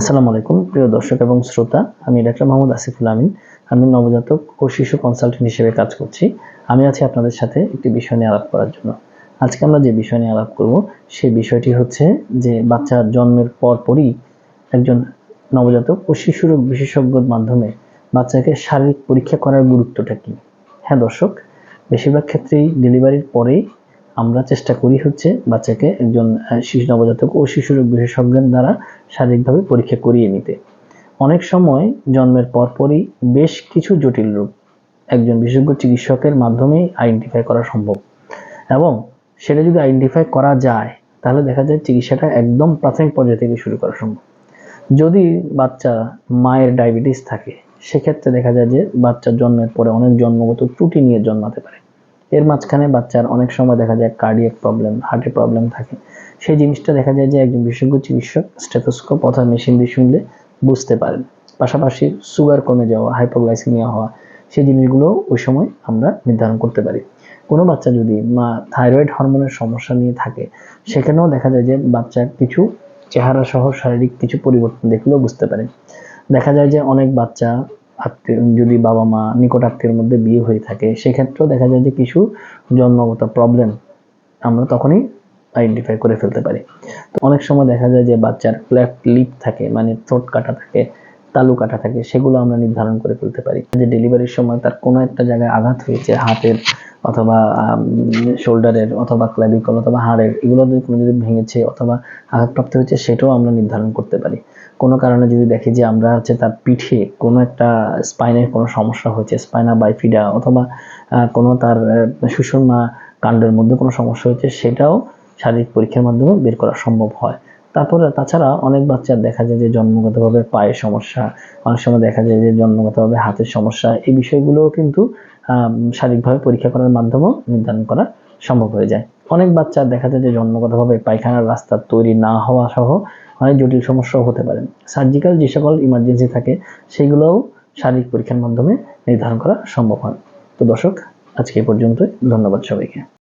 আসসালামু আলাইকুম, প্রিয় দর্শক এবং শ্রোতা। আমি ডাক্তার মোহাম্মদ আসিফুল আমিন। আমি নবজাতক ও শিশু কনসালটেন্ট হিসেবে কাজ করছি। আমি আছি আপনাদের সাথে একটি বিষয় নিয়ে আলাপ করার জন্য। আজকে আমরা যে বিষয় নিয়ে আলাপ করব, সেই বিষয়টি হচ্ছে যে বাচ্চা জন্মের পরপরই একজন নবজাতক ও শিশু রোগ বিশেষজ্ঞর মাধ্যমে বাচ্চাকে শারীরিক পরীক্ষা করার গুরুত্বটা কী? হ্যাঁ দর্শক, বেশিরভাগ ক্ষেত্রেই ডেলিভারির পরেই আমরা চেষ্টা করি হচ্ছে বাচ্চাকে একজন শিশু নবজাতক ও শিশু রোগ বিশেষজ্ঞের দ্বারা শারীরিকভাবে পরীক্ষা করিয়ে নিতে। অনেক সময় জন্মের পরপরই বেশ কিছু জটিল রোগ একজন বিশেষজ্ঞ চিকিৎসকের মাধ্যমেই আইডেন্টিফাই করা সম্ভব। এবং সেটা যদি আইডেন্টিফাই করা যায়, তাহলে দেখা যায় চিকিৎসাটা একদম প্রাথমিক পর্যায় থেকে শুরু করা সম্ভব। যদি বাচ্চা মায়ের ডায়াবেটিস থাকে, সেক্ষেত্রে দেখা যায় যে বাচ্চার জন্মের পরে অনেক জন্মগত ত্রুটি নিয়ে জন্মাতে পারে। এর মাঝখানে বাচ্চার অনেক সময় দেখা যায় কার্ডিয়াক প্রবলেম হার্টের প্রবলেম থাকে। সেই জিনিসটা দেখা যায় যে একজন বিশেষজ্ঞ চিকিৎসক স্টেথোস্কোপ অথবা মেশিন দিয়ে শুনলে বুঝতে পারেন। পাশাপাশি সুগার কমে যাওয়া হাইপোগ্লাইসিমিয়া হওয়া, সেই জিনিসগুলো ওই সময় আমরা নির্ধারণ করতে পারি। কোনো বাচ্চা যদি মা থাইরয়েড হরমোনের সমস্যা নিয়ে থাকে, সেখানেও দেখা যায় যে বাচ্চার কিছু চেহারা সহ শারীরিক কিছু পরিবর্তন দেখলেও বুঝতে পারে। দেখা যায় যে অনেক বাচ্চা আত্মীয়, যদি বাবা মা নিকট আত্মীয়ের মধ্যে বিয়ে হয়ে থাকে, সেক্ষেত্রেও দেখা যায় যে কিছু জন্মগত প্রবলেম আমরা তখনই আইডেন্টিফাই করে ফেলতে পারি। তো অনেক সময় দেখা যায় যে বাচ্চার ফ্ল্যাট লিপ থাকে মানে ঠোঁট কাটা থাকে, তালু কাটা থাকে, সেগুলো আমরা নির্ধারণ করে ফেলতে পারি। যে ডেলিভারির সময় তার কোনো একটা জায়গায় আঘাত হয়েছে, হাতের অথবা শোল্ডারের অথবা ক্লাভিকল অথবা হাড়ের এগুলো যদি কোনো যদি ভেঙেছে অথবা আঘাতপ্রাপ্ত হয়েছে সেটাও আমরা নির্ধারণ করতে পারি। কোনো কারণে যদি দেখি যে আমরা হচ্ছে তার পিঠে কোনো একটা স্পাইনের কোনো সমস্যা হয়েছে স্পাইনা বাইফিডা অথবা কোনো তার আহ, সুষুম্না কাণ্ডের মধ্যে কোনো সমস্যা হয়েছে সেটাও শারীরিক পরীক্ষার মাধ্যমে বের করা সম্ভব হয়। তারপরে তাছাড়া অনেক বাচ্চার দেখা যায় যে জন্মগতভাবে পায়ের সমস্যা অনেক সময় দেখা যায় যে জন্মগতভাবে হাতের সমস্যা এই বিষয়গুলোও কিন্তু শারীরিকভাবে পরীক্ষা করার মাধ্যমেও নির্ধারণ করা সম্ভব হয়ে যায়। অনেক বাচ্চা দেখা যায় যে জন্মগতভাবে পায়খানার রাস্তা তৈরি না হওয়া সহ অনেক জটিল সমস্যাও হতে পারে। সার্জিক্যাল যে সকল ইমার্জেন্সি থাকে, সেগুলোও শারীরিক পরীক্ষার মাধ্যমে নির্ধারণ করা সম্ভব হয়। তো দর্শক, আজকে পর্যন্তই। ধন্যবাদ সবাইকে।